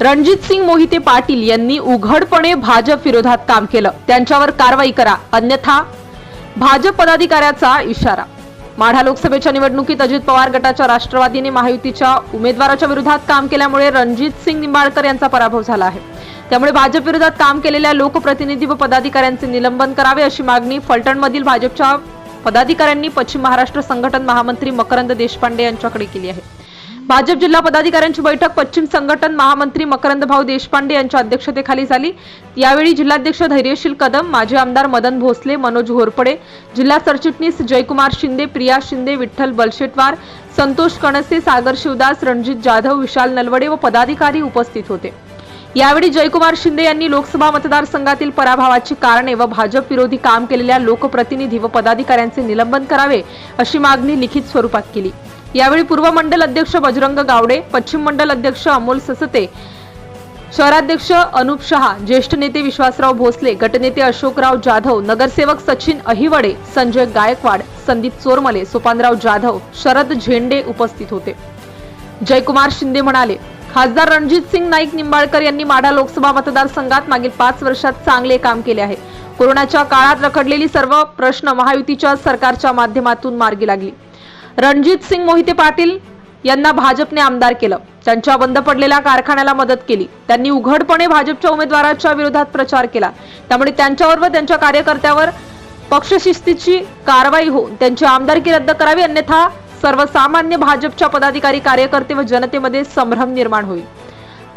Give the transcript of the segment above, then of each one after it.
रणजित सिंग मोहिते पाटील यांनी उघडपणे भाजप विरोधात काम केलं. त्यांच्यावर कारवाई करा. अन्यथा भाजप पदाधिकाऱ्याचा इशारा. माढा लोकसभेच्या निवडणुकीत अजित पवार गटाच्या राष्ट्रवादीने महायुतीच्या उमेदवाराच्या विरोधात काम केल्यामुळे रणजित सिंग निंबाळकर यांचा पराभव झाला आहे. त्यामुळे भाजप विरोधात काम केलेल्या लोकप्रतिनिधी व पदाधिकाऱ्यांचे निलंबन करावे अशी मागणी फलटणमधील भाजपच्या पदाधिकाऱ्यांनी पश्चिम महाराष्ट्र संघटन महामंत्री मकरंद देशपांडे यांच्याकडे केली आहे. भाजप जिल्हा पदाधिकाऱ्यांची बैठक पश्चिम संघटन महामंत्री मकरंद भाऊ देशपांडे यांच्या अध्यक्षतेखाली झाली. यावेळी जिल्हाध्यक्ष धैर्यशील कदम माजी आमदार मदन भोसले मनोज घोरपडे जिल्हा सरचिटणीस जयकुमार शिंदे प्रिया शिंदे विठ्ठल बलशेटवार संतोष कणसे सागर शिवदास रणजित जाधव विशाल नलवडे व पदाधिकारी उपस्थित होते. यावेळी जयकुमार शिंदे यांनी लोकसभा मतदारसंघातील पराभवाची कारणे व भाजप विरोधी काम केलेल्या लोकप्रतिनिधी व पदाधिकाऱ्यांचे निलंबन करावे अशी मागणी लिखित स्वरूपात केली. यावेळी पूर्व मंडल अध्यक्ष बजरंग गावडे पश्चिम मंडल अध्यक्ष अमोल ससते शहराध्यक्ष अनुप शहा ज्येष्ठ नेते विश्वासराव भोसले गटनेते अशोकराव जाधव नगरसेवक सचिन अहिवडे संजय गायकवाड संदीप चोरमले सोपानराव जाधव शरद झेंडे उपस्थित होते. जयकुमार शिंदे म्हणाले खासदार रणजित सिंग नाईक निंबाळकर यांनी माढा लोकसभा मतदारसंघात मागील पाच वर्षात चांगले काम केले आहे. कोरोनाच्या काळात रखडलेली सर्व प्रश्न महायुतीच्या सरकारच्या माध्यमातून मार्गी लागली. रणजित सिंग मोहिते पाटील यांना भाजपने आमदार केलं. त्यांच्या बंद पडलेल्या कारखान्याला मदत केली. त्यांनी उघडपणे भाजपच्या उमेदवाराच्या विरोधात प्रचार केला. त्यामुळे त्यांच्यावर व त्यांच्या कार्यकर्त्यावर पक्षशिस्तीची कारवाई होऊन त्यांची आमदारकी रद्द करावी अन्यथा सर्वसामान्य भाजपच्या पदाधिकारी कार्यकर्ते व जनतेमध्ये संभ्रम निर्माण होईल.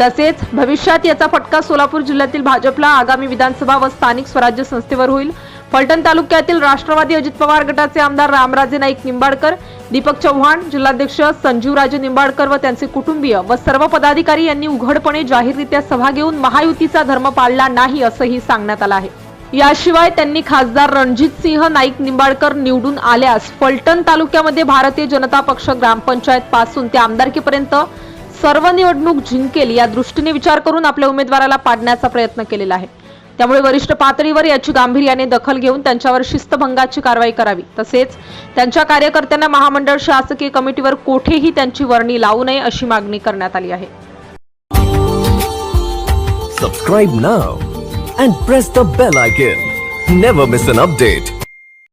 तसेच भविष्यात याचा फटका सोलापूर जिल्ह्यातील भाजपला आगामी विधानसभा व स्थानिक स्वराज्य संस्थेवर होईल. फलटण तालुक्यातील राष्ट्रवादी अजित पवार गटाचे आमदार रामराजे नाईक निंबाळकर दीपक चव्हाण जिल्हाध्यक्ष संजीवराजे निंबाडकर व त्यांचे कुटुंबीय व सर्व पदाधिकारी यांनी उघडपणे जाहीररित्या सभा घेऊन महायुतीचा धर्म पाळला नाही असंही सांगण्यात आलं आहे. याशिवाय त्यांनी खासदार रणजित सिंह नाईक निंबाळकर निवडून आल्यास फलटण तालुक्यामध्ये भारतीय जनता पक्ष ग्रामपंचायत पासून ते आमदारकीपर्यंत सर्व निवडणूक जिंकेल या दृष्टीने विचार करून आपल्या उमेदवाराला पाडण्याचा प्रयत्न केलेला आहे. त्यामुळे वरिष्ठ पातळीवर याची गांभीर्याने दखल घेऊन त्यांच्यावर शिस्तभंगाची कारवाई करावी. तसेच त्यांच्या कार्यकर्त्यांना महामंडळ शासकीय कमिटीवर कोठेही त्यांची वर्णी लावू नये अशी मागणी करण्यात आली आहे. Subscribe now and press the bell icon never miss an update